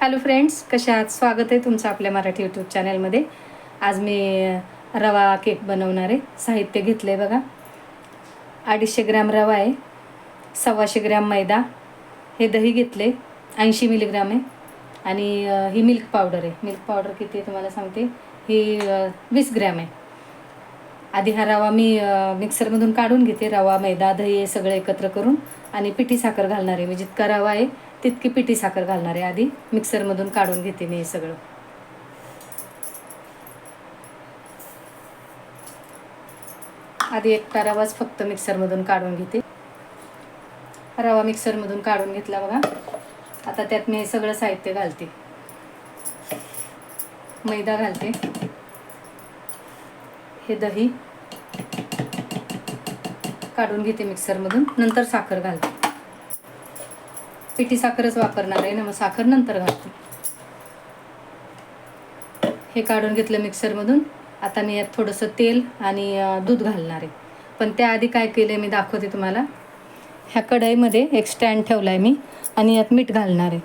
Hello friends कशा आहात? स्वागत आहे तुमचं आपल्या मराठी यूट्यूब चॅनलमध्ये आज मी रवा केक बनवणार आहे. साहित्य घेतलं आहे बघा. अडीचशे ग्रॅम रवा आहे. सव्वाशे ग्रॅम मैदा. हे दही घेतले ऐंशी मिलीग्राम आहे. आणि ही मिल्क पावडर आहे. मिल्क पावडर किती आहे तुम्हाला सांगते. ही वीस ग्रॅम आहे. आधी हा रवा मी मिक्सरमधून काढून घेते. रवा मैदा दही हे सगळं एकत्र करून. आणि पिठी साखर घालणार आहे. मी जितका रवा आहे तितकी पिठी साखर घालणार आहे आधी मिक्सरमधून काढून घेते मी हे सगळं. आधी एकटा रवाच फक्त मिक्सरमधून काढून घेते. रवा मिक्सरमधून काढून घेतला बघा. आता त्यात मी हे सगळं साहित्य घालते. मैदा घालते. हे दही. काढून घेते मिक्सरमधून. नंतर साखर घालते. पिठी साखरच वापरणार आहे. ना मग साखर नंतर घालते. हे काढून घेतलं मिक्सरमधून. आता मी यात थोडंसं तेल आणि दूध घालणार आहे. पण त्याआधी काय केलं आहे मी दाखवते तुम्हाला. ह्या कढईमध्ये एक स्टँड ठेवला आहे मी आणि यात मीठ घालणार आहे.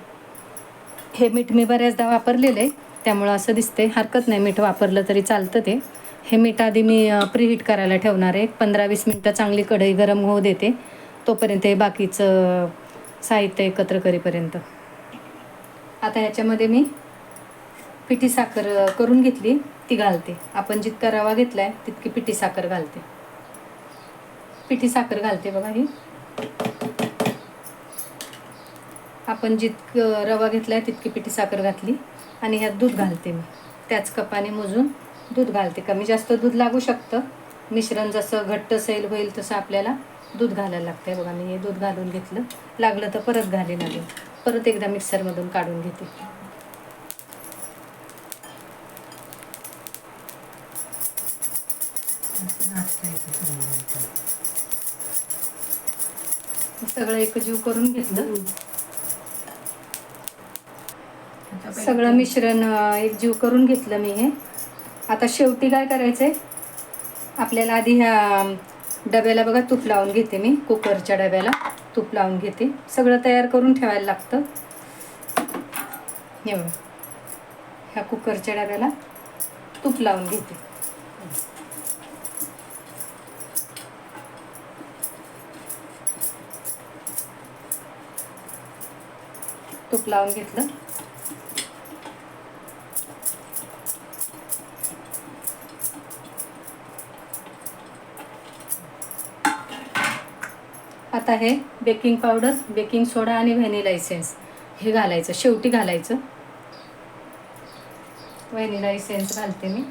हे मीठ मी बऱ्याचदा वापरलेलं आहे. त्यामुळं असं दिसते हरकत नाही मीठ वापरलं तरी चालतं ते. हे मीठ आधी मी प्रीहीट करायला ठेवणार आहे. पंधरा वीस मिनटं चांगली कढई गरम होऊ देते. तोपर्यंत हे बाकीचं साहित्य एकत्र करेपर्यंत. आता ह्याच्यामध्ये मी पिठी साखर करून घेतली ती घालते. आपण जितका रवा घेतला आहे तितकी पिठी साखर घालते. पिठी साखर घालते बघा ही. आपण जितकं रवा घेतला आहे तितकी पिठी साखर घातली आणि ह्यात दूध घालते मी. त्याच कपाने मोजून दूध घालते. कमी जास्त दूध लागू शकतं मिश्रण जसं घट्ट सैल होईल तसं आपल्याला दूध घालायला लागतंय. बघा मी हे दूध घालून घेतलं. लागलं तर परत घालेन आले परत एकदा मिक्सरमधून काढून घेते. सगळं एकजीव करून घेतलं. सगळं मिश्रण एकजीव करून घेतलं मी हे. आता शेवटी काय करायचंय? आपल्याला आधी ह्या डब्याला बघा तूप लावून घेते मी कुकरच्या डब्याला तूप लावून घेते. सगळं तयार करून ठेवायला लागतं. हे बघा. ह्या कुकरच्या डब्याला तूप लावून घेते. तूप लावून घेतलं. आता हे बेकिंग पावडर बेकिंग सोडा आणि व्हॅनिला इसेन्स हे घालायचं शेवटी घालायचं. व्हॅनिला इसेन्स घालते मी.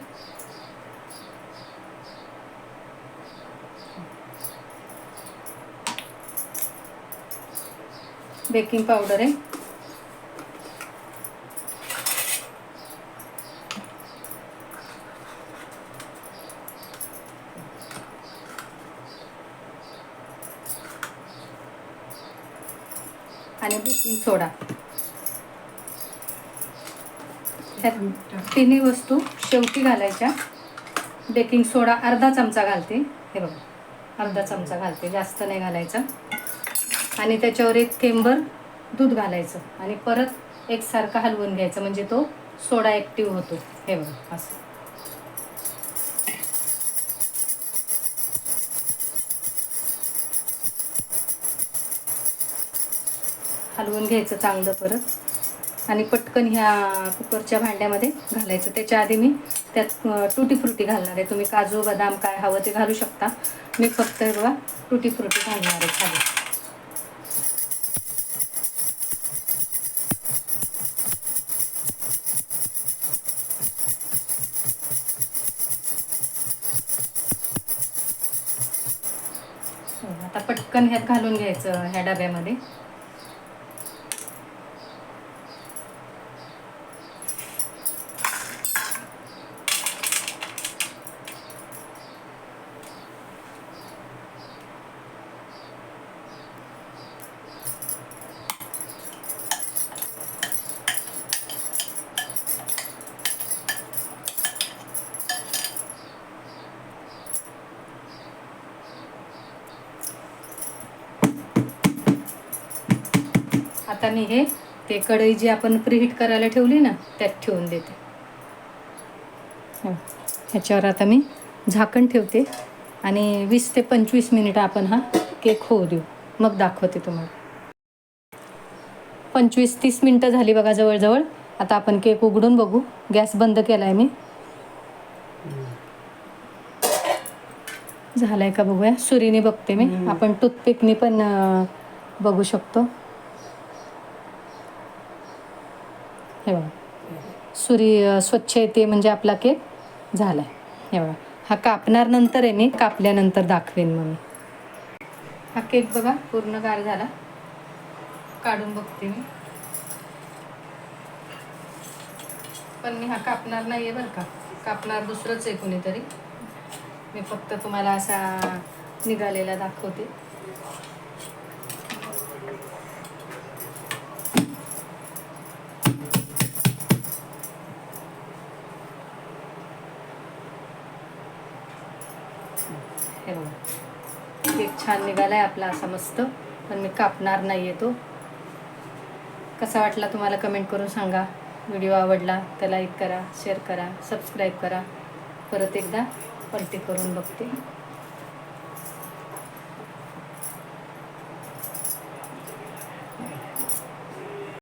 बेकिंग पावडर आहे. आणि बेकिंग सोडा. ह्या तिन्ही वस्तू शेवटी घालायच्या. बेकिंग सोडा अर्धा चमचा घालते. हे बघा अर्धा चमचा घालते जास्त नाही घालायचा. आणि त्याच्यावर एक थेंबर दूध घालायचं आणि परत एकसारखं हलवून घ्यायचं म्हणजे तो सोडा ॲक्टिव्ह होतो. हे बघा असं. हलवून घ्यायचं चांगलं परत. आणि पटकन ह्या कुकरच्या भांड्यामध्ये घालायचं. त्याच्या आधी मी त्यात टुटी फ्रुटी घालणार आहे. तुम्ही काजू बदाम काय हवं ते घालू शकता. मी फक्त हे बघा टुटी फ्रुटी घालणार आहे खाली. आता पटकन ह्यात घालून घ्यायचं ह्या डब्यामध्ये. आता मी हे ते कढई जी आपण प्रीहीट करायला ठेवली ना त्यात ठेवून देते. हो. ह्याच्यावर आता मी झाकण ठेवते आणि वीस ते पंचवीस मिनिटं आपण हा केक होऊ देऊ. मग दाखवते तुम्हाला. पंचवीस तीस मिनटं झाली बघा जवळजवळ. आता आपण केक उघडून बघू. गॅस बंद केला आहे मी. झालाय का बघूया? सुरीने बघते मी. आपण टूथपिकनी पण बघू शकतो. हे बघा. सुरी स्वच्छ येते म्हणजे आपला केक झालाय. हे बघा. हा कापणार नंतर आहे मी कापल्यानंतर दाखवेन मग मी. हा केक बघा पूर्ण गार झाला. काढून बघते मी. पण मी हा कापणार नाही आहे बरं का. कापणार दुसरंच आहे कोणीतरी. मी फक्त तुम्हाला असा निघालेला दाखवते. हे बघा. केक छान आहे आपला असा मस्त. पण मी कापणार नाही आहे तो. कसा वाटला तुम्हाला कमेंट करून सांगा. व्हिडिओ आवडला तर लाईक करा शेअर करा सबस्क्राईब करा. परत एकदा पलटी करून बघते.